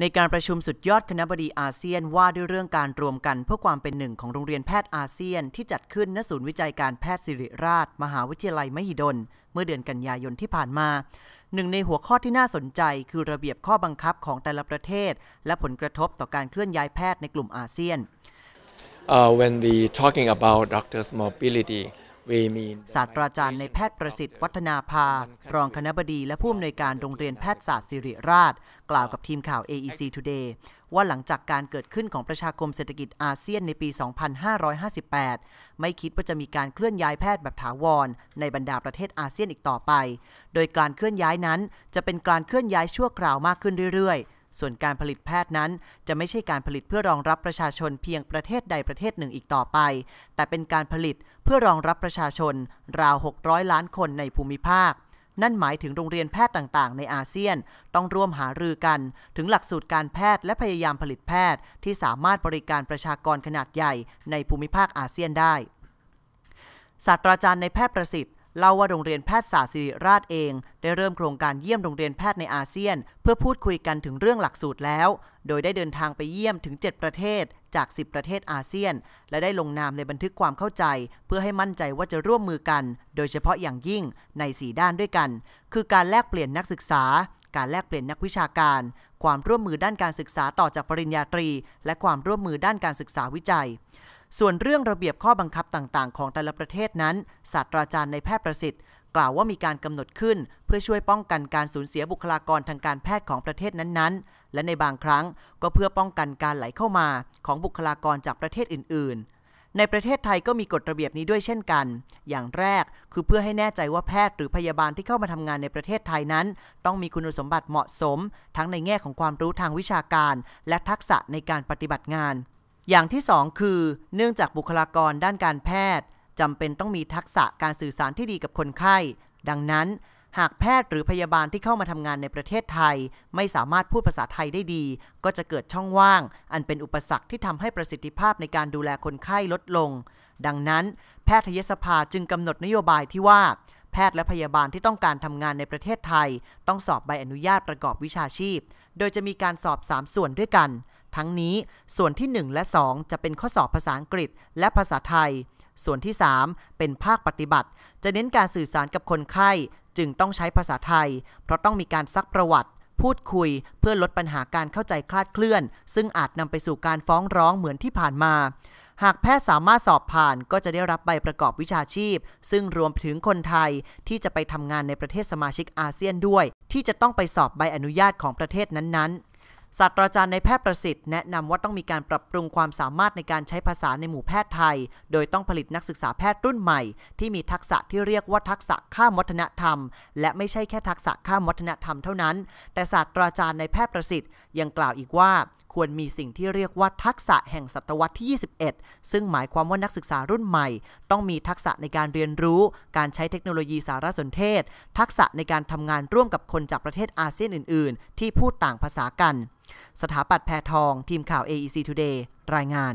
ในการประชุมสุดยอดคณะบดีอาเซียนว่าด้วยเรื่องการรวมกันเพื่อความเป็นหนึ่งของโรงเรียนแพทย์อาเซียน ที่จัดขึ้นณศูนย์วิจัยการแพทย์ศิริราช มหาวิทยาลัยมหิดล เมื่อเดือนกันยายนที่ผ่านมา หนึ่งในหัวข้อที่น่าสนใจคือระเบียบข้อบังคับของแต่ละประเทศ และผลกระทบต่อการเคลื่อนย้ายแพทย์ในกลุ่มอาเซียน uh, when we talking about doctors mobility ศาสตราจารย์ในแพทย์ประสิทธิ์วัฒนาภา รองคณะบดีและผู้อำนวยการโรงเรียนแพทยศาสตร์ศิริราช กล่าวกับทีมข่าว AEC Today ว่าหลังจากการเกิดขึ้นของประชาคมเศรษฐกิจอาเซียนในปี 2558 ไม่คิดว่าจะมีการเคลื่อนย้ายแพทย์แบบถาวร ในบรรดาประเทศอาเซียนอีกต่อไป โดยการเคลื่อนย้ายนั้นจะเป็นการเคลื่อนย้ายชั่วคราวมากขึ้นเรื่อยๆ ส่วนการผลิตแพทย์นั้น จะไม่ใช่การผลิตเพื่อรองรับประชาชนเพียงประเทศใดประเทศหนึ่งอีกต่อไป แต่เป็นการผลิตเพื่อรองรับประชาชน ราว 600 ล้านคนในภูมิภาค นั่นหมายถึงโรงเรียนแพทย์ต่างๆ ในอาเซียน ต้องร่วมหารือกัน ถึงหลักสูตรการแพทย์และพยายามผลิตแพทย์ ที่สามารถบริการประชากรขนาดใหญ่ในภูมิภาคอาเซียนได้ศาสตราจารย์ในแพทย์ประสิทธิ์ เล่าว่าโรงเรียนแพทยศาสตร์ศิริราชเอง ได้เริ่มโครงการเยี่ยมโรงเรียนแพทย์ในอาเซียน เพื่อพูดคุยกันถึงเรื่องหลักสูตรแล้ว โดยได้เดินทางไปเยี่ยมถึง 7 ประเทศจาก 10 ประเทศอาเซียน และได้ลงนามในบันทึกความเข้าใจ เพื่อให้มั่นใจว่าจะร่วมมือกัน โดยเฉพาะอย่างยิ่งใน 4 ด้านด้วยกัน คือการแลกเปลี่ยนนักศึกษา การแลกเปลี่ยนนักวิชาการ ความร่วมมือด้านการศึกษาต่อจากปริญญาตรี และความร่วมมือด้านการศึกษาวิจัย ส่วนเรื่องระเบียบข้อบังคับต่างๆ ของแต่ละประเทศนั้น ศาสตราจารย์ในแพทย์ประสิทธิ์ กล่าวว่ามีการกำหนดขึ้น เพื่อช่วยป้องกันการสูญเสียบุคลากรทางการแพทย์ของประเทศนั้นๆ และในบางครั้งก็เพื่อป้องกันการไหลเข้ามาของบุคลากรจากประเทศอื่น ๆในประเทศไทยก็มีกฎระเบียบนี้ด้วยเช่นกัน อย่างแรกคือเพื่อให้แน่ใจว่าแพทย์หรือพยาบาลที่เข้ามาทำงานในประเทศไทยนั้น ต้องมีคุณสมบัติเหมาะสม ทั้งในแง่ของความรู้ทางวิชาการ และทักษะในการปฏิบัติงาน อย่างที่ 2 คือ เนื่องจากบุคลากรด้านการแพทย์จำเป็นต้องมีทักษะการสื่อสารที่ดีกับคนไข้ ดังนั้น หากแพทย์หรือพยาบาลที่เข้ามาทำงานในประเทศไทย ไม่สามารถพูดภาษาไทยได้ดี ก็จะเกิดช่องว่าง อันเป็นอุปสรรคที่ทำให้ประสิทธิภาพในการดูแลคนไข้ลดลง ดังนั้น แพทยสภาจึงกำหนดนโยบายที่ว่า แพทย์และพยาบาลที่ต้องการทำงานในประเทศไทย ต้องสอบใบอนุญาตประกอบวิชาชีพ โดยจะมีการสอบ 3 ส่วนด้วยกัน ทั้งนี้ส่วนที่ 1 และ 2 จะเป็นข้อสอบภาษาอังกฤษและภาษาไทย ส่วนที่ 3 เป็นภาคปฏิบัติ จะเน้นการสื่อสารกับคนไข้ จึงต้องใช้ภาษาไทย เพราะต้องมีการซักประวัติ พูดคุย เพื่อลดปัญหาการเข้าใจคลาดเคลื่อน ซึ่งอาจนำไปสู่การฟ้องร้องเหมือนที่ผ่านมาหากแพทย์สามารถสอบผ่านก็จะได้รับใบประกอบวิชาชีพ ซึ่งรวมถึงคนไทยที่จะไปทำงานในประเทศสมาชิกอาเซียนด้วย ที่จะต้องไปสอบใบอนุญาตของประเทศนั้นๆ ศาสตราจารย์ในแพทย์ประสิทธิ์ แนะนำว่าต้องมีการปรับปรุงความสามารถในการใช้ภาษาในหมู่แพทย์ไทย โดยต้องผลิตนักศึกษาแพทย์รุ่นใหม่ ที่มีทักษะที่เรียกว่าทักษะข้ามวัฒนธรรม และไม่ใช่แค่ทักษะข้ามวัฒนธรรมเท่านั้น แต่ศาสตราจารย์ในแพทย์ประสิทธิ์ยังกล่าวอีกว่าควรมีสิ่งที่เรียกว่าทักษะแห่งศตวรรษที่ 21 ซึ่งหมายความว่านักศึกษารุ่นใหม่ ต้องมีทักษะในการเรียนรู้ การใช้เทคโนโลยีสารสนเทศ ทักษะในการทำงานร่วมกับคนจากประเทศอาเซียนอื่น ๆ ที่พูดต่างภาษากัน สถาปัตย์แพทอง ทีมข่าว AEC Today รายงาน